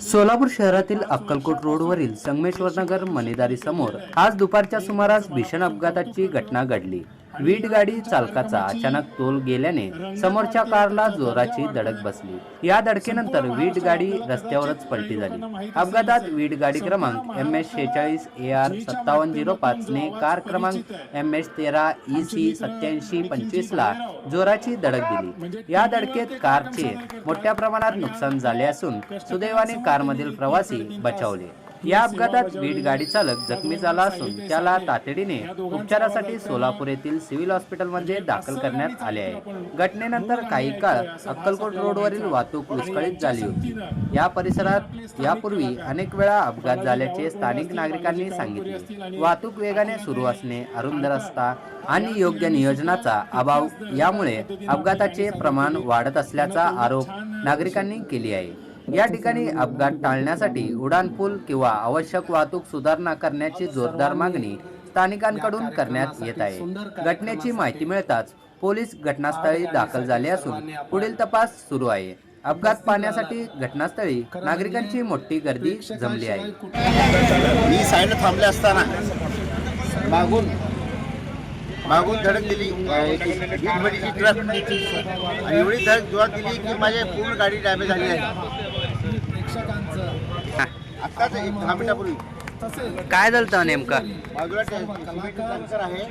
सोलापूर शहरातील अक्कलकोट रोडवरील संगमेश्वरनगर मनेदारी समोर आज दुपारच्या सुमारास भीषण अपघाताची घटना घडली. वीट गाडी चालकाचा अचानक तोल गेल्याने समोरच्या कारला जोराची धडक बसली. या धडकेनंतर वीट गाडी रस्त्यावरच पलटी झाली. अपघातात वीट गाडी क्रमांक एम एस शेचाळीस ए आर सत्तावन्न झिरो पाच ने कार क्रमांक एम एस तेरा ई सी सत्याऐंशी पंचवीस ला जोराची धडक दिली. या धडकेत कारचे मोठ्या प्रमाणात नुकसान झाले असून सुदैवाने कारमधील प्रवासी बचावले. या अपघातात वीट गाडी चालक जखमी झाला असून त्याला तातडीने उपचारासाठी सोलापूर येथील सिव्हिल हॉस्पिटलमध्ये दाखल करण्यात आले आहे. घटनेनंतर काही काळ अक्कलकोट रोडवरील वाहतूक विस्कळीत झाली होती. या परिसरात यापूर्वी अनेक वेळा अपघात झाल्याचे स्थानिक नागरिकांनी सांगितले. वाहतूक वेगाने सुरू असणे अरुंद रस्ता आणि योग्य नियोजनाचा अभाव यामुळे अपघाताचे प्रमाण वाढत असल्याचा आरोप नागरिकांनी केली आहे. या ठिकाणी अपघात टाळण्यासाठी उड्डाणपूल किंवा आवश्यक वाहतूक सुधारणा करण्याची जोरदार मागणी स्थानिकांकडून करण्यात येत आहे. घटनेची माहिती मिळताच पोलीस घटनास्थळी दाखल झाले असून पुढील तपास सुरू आहे. अपघात पाहण्यासाठी घटनास्थळी नागरिकांची मोठी गर्दी जमली आहे. मी साईडला थांबले असताना मागून मागून धडक दिली. वीटभरीची ट्रक आणि एवढी धडक जोरात दिली की माझी पूर्ण गाडी डॅमेज झाली आहे. आत्ताच एक दहा मिनिटापूर्वी. काय झालं नेमकं? बाजूला टँकर आहे.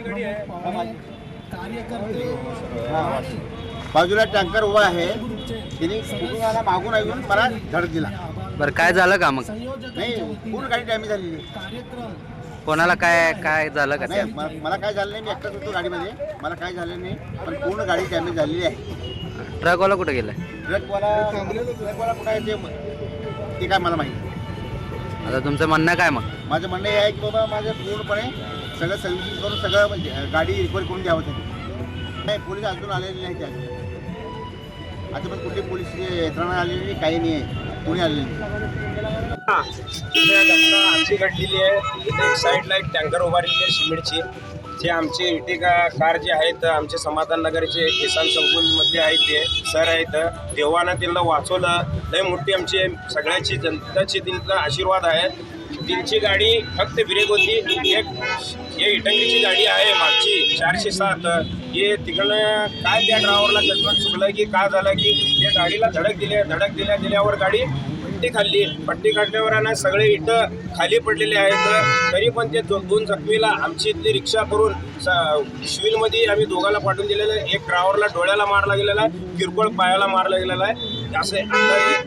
बाजूला टँकर उभा आहे. तिने आला मागून येऊन मला धडक दिला. बरं काय झालं का मग? नाही पूर्ण गाडी डॅमेज झालेली कोणाला काय काय झालं का नाही म- मला काय झालं नाही मी एकटाच होतो गाडीमध्ये. मला काय झालं नाही पण पूर्ण गाडी डॅमेज झालेली आहे. ट्रकवाला कुठे गेलाय? ट्रकवाला ट्रकवाला कुठं आहे ते ते काय मला माहिती आता तुमचं म्हणणं काय मग? माझं म्हणणं हे आहे की बाबा माझं पूर्णपणे सगळं सर्व्हिसिंग करून सगळं म्हणजे अं, गाडी रिकवर करून द्यावं त्यांनी. नाही पोलीस अजून आलेले नाही त्या आता पण कुठली पोलीस यंत्रणा आलेली नाही काही नाही आहे. कोणी आलेली नाही. या आमची घडलेली आहे. इथे एक साईडला एक टँकर उभारलेली आहे सिमेंटची. जे आमचे इटिका कार जे आहेत आमचे समाधान नगरचे किसान संकुलमध्ये आहेत ते. सर आहेत. देवानं त्यांना वाचवलं. लय मोठी आमची सगळ्याची जनताची त्यांना आशीर्वाद आहे. त्यांची गाडी फक्त ब्रेक होती एक हे इटंगीची गाडी आहे मागची चारशे सात. हे तिकडनं काय त्या ड्रायव्हरला जजमेंट चुकलं की काय झालं की या गाडीला धडक दिली धडक दिल्या दिल्यावर गाडी पट्टी खाल्ली. पट्टी खाल्ल्यावर आणि ना सगळे इथं खाली पडलेले आहेत. तरी पण ते दोन जखमीला आमची इथली रिक्षा करून स- आम्ही दोघाला पाठवून दिलेलं आहे. एक ड्रायव्हरला डोळ्याला मारला गेलेला आहे. किरकोळ पायाला मारला गेलेला आहे. असं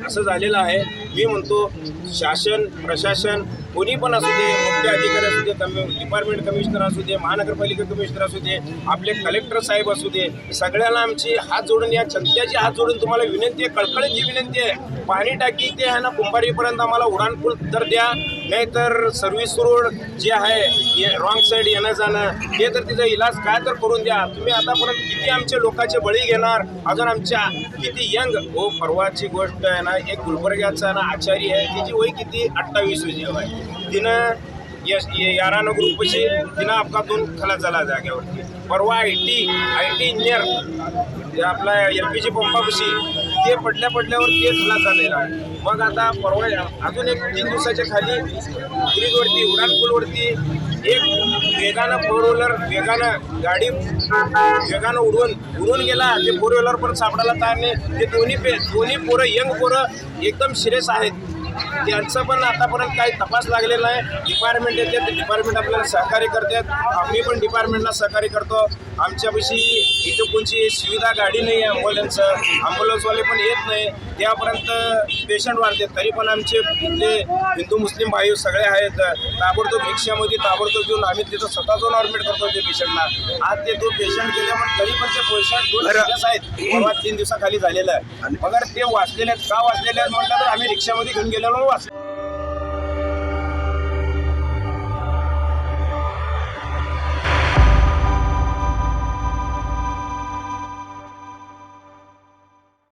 असं झालेलं आहे. मी म्हणतो शासन प्रशासन कोणी पण असू दे मुख्य अधिकारी असू दे कमी डिपार्टमेंट कमिशनर असू दे महानगरपालिका कमिशनर असू दे आपले कलेक्टर साहेब असू दे सगळ्यांना आमची हात जोडून या जनतेची हात जोडून तुम्हाला विनंती आहे कळकळीची विनंती आहे. पाणी टाकी ते आहे ना कुंभारीपर्यंत आम्हाला उडाणपूल तर द्या नाहीतर सर्व्हिस रोड जे आहे रॉंग साईड येणं जाणं हे तर तिचा इलाज काय तर करून द्या. तुम्ही आतापर्यंत किती आमच्या लोकांचे बळी घेणार? अजून आमच्या किती यंग? हो परवाची गोष्ट आहे ना एक गुलबर्ग्याचा ना आचारी आहे तिची वय किती? अठ्ठावीस वर्षीय आहे तिनं यस यारानं ग्रुपशी तिनं अपघातून खला झाला जाग्यावरती परवा I T I T engineer आपला एल पी जी पंपापाशी ते पडल्या पडल्यावर ते खला झालेला आहे. मग आता परवा अजून एक तीन दिवसाच्या खाली ब्रिजवरती उडाणपूलवरती एक वेगानं फोर व्हीलर वेगानं गाडी वेगानं उडवून उडून गेला. ते फोर व्हीलर पण सापडायला तयार नाही. ते दोन्ही पे दोन्ही पोरं यंग पोरं एकदम सिरियस आहेत. त्यांचं पण आतापर्यंत काही तपास लागलेला आहे डिपार्टमेंट येते ते डिपार्टमेंट आपल्याला सहकार्य करतात. आम्ही पण डिपार्टमेंटला सहकार्य करतो. आमच्यापाशी इथं कोणची सुविधा गाडी नाही आहे ॲम्ब्युलन्स ॲम्ब्युलन्सवाले पण येत नाही. त्यापर्यंत पेशंट वाढते तरी पण आमचे इथले हिंदू मुस्लिम भाई सगळे आहेत. ताबडतोब रिक्षामध्ये ताबडतोब घेऊन आम्ही तिथं स्वतः जाऊन ऑर्मेट करतो ते पेशंटला आज ते दोन पेशंट गेले पण तरी पण ते पेशंट दोन सिरियस आहेत. परवा तीन दिवसाखाली झालेलं आहे. मगर ते वाचलेले आहेत. का वाचलेले आहेत म्हटलं तर आम्ही रिक्षामध्ये घेऊन गेलेलो वाचले